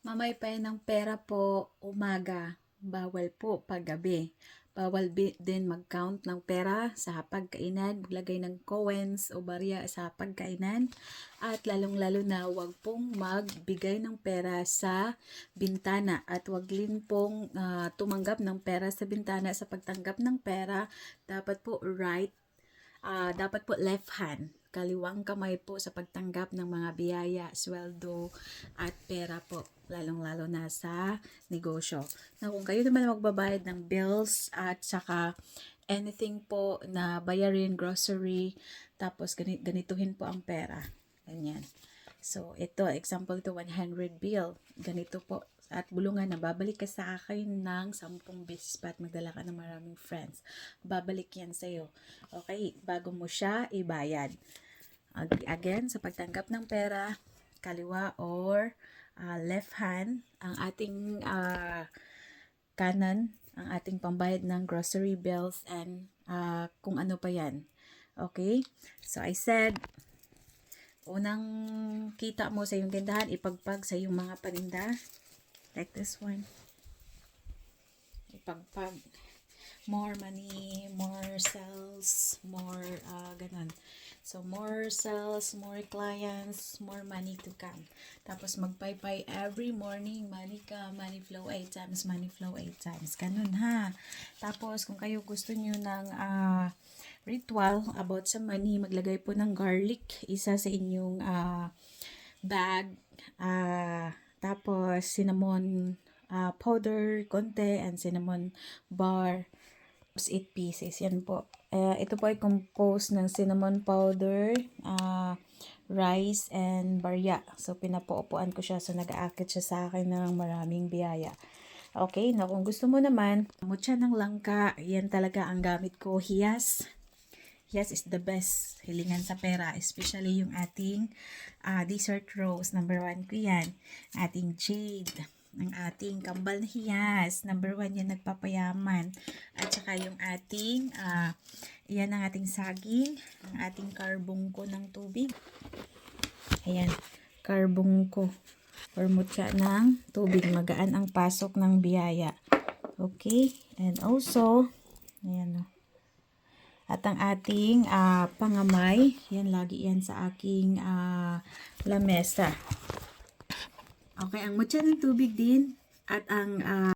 Mamaypay ng pera po umaga, bawal po paggabi. Bawal din mag-count ng pera sa pagkainan, maglagay ng coins o barya sa pagkainan. At lalong-lalo na wag pong magbigay ng pera sa bintana at wag din pong ah, tumanggap ng pera sa bintana sa pagtanggap ng pera. Dapat po right Ah, dapat po left hand, kaliwang kamay po sa pagtanggap ng mga biyaya, sweldo at pera po, lalong-lalo na sa negosyo. Na kung kayo naman magbabayad ng bills at saka anything po na bayarin, grocery, tapos gani- ganituhin po ang pera. Ganyan. So, ito, example ito, 100 bill. Ganito po. At bulungan na, babalik ka sa akin ng 10 beses pa at magdala ka ng maraming friends. Babalik yan sa'yo. Okay, bago mo siya ibayad. Ag- Again, sa pagtanggap ng pera, kaliwa or ah, left hand, ang ating ah, kanan, ang ating pambayad ng grocery bills and ah, kung ano pa yan. Okay? So, I said, unang kita mo sa iyong tindahan, ipagpag sa iyong mga paninda. Like this one. Ipagpag. More money, more sales, more uh, ganun. So, more sales, more clients, more money to come. Tapos, magpaypay every morning. Money ka, money flow 8 times, money flow 8 times. Ganun ha. Tapos, kung kayo gusto nyo ng ah, ritual about sa money, maglagay po ng garlic. Isa sa inyong ah, bag. ah tapos, cinnamon ah, powder, konti, and cinnamon bar. Tapos, 8 pieces. Yan po. Eh, ito po ay composed ng cinnamon powder, ah, rice, and barya. So, pinapaupuan ko siya. So, nag-aakit siya sa akin ng maraming biyaya. Okay, na kung gusto mo naman, mutya ng langka, yan talaga ang gamit ko. Hiyas. Hiyas is the best hilingan sa pera, especially yung ating ah, dessert rose. Number one ko yan. Ating jade. Ang ating kambal na hiyas. Number one yan, nagpapayaman. At saka yung ating, ah, yan ang ating saging. Ang ating karbong ko ng tubig. Ayan, karbong ko. Or mutya ng tubig. Magaan ang pasok ng biyaya. Okay? And also, ayan o. At ang ating ah, pangamay, yan lagi yan sa aking ah, lamesa. Okay, ang mutya ng tubig din at ang ah,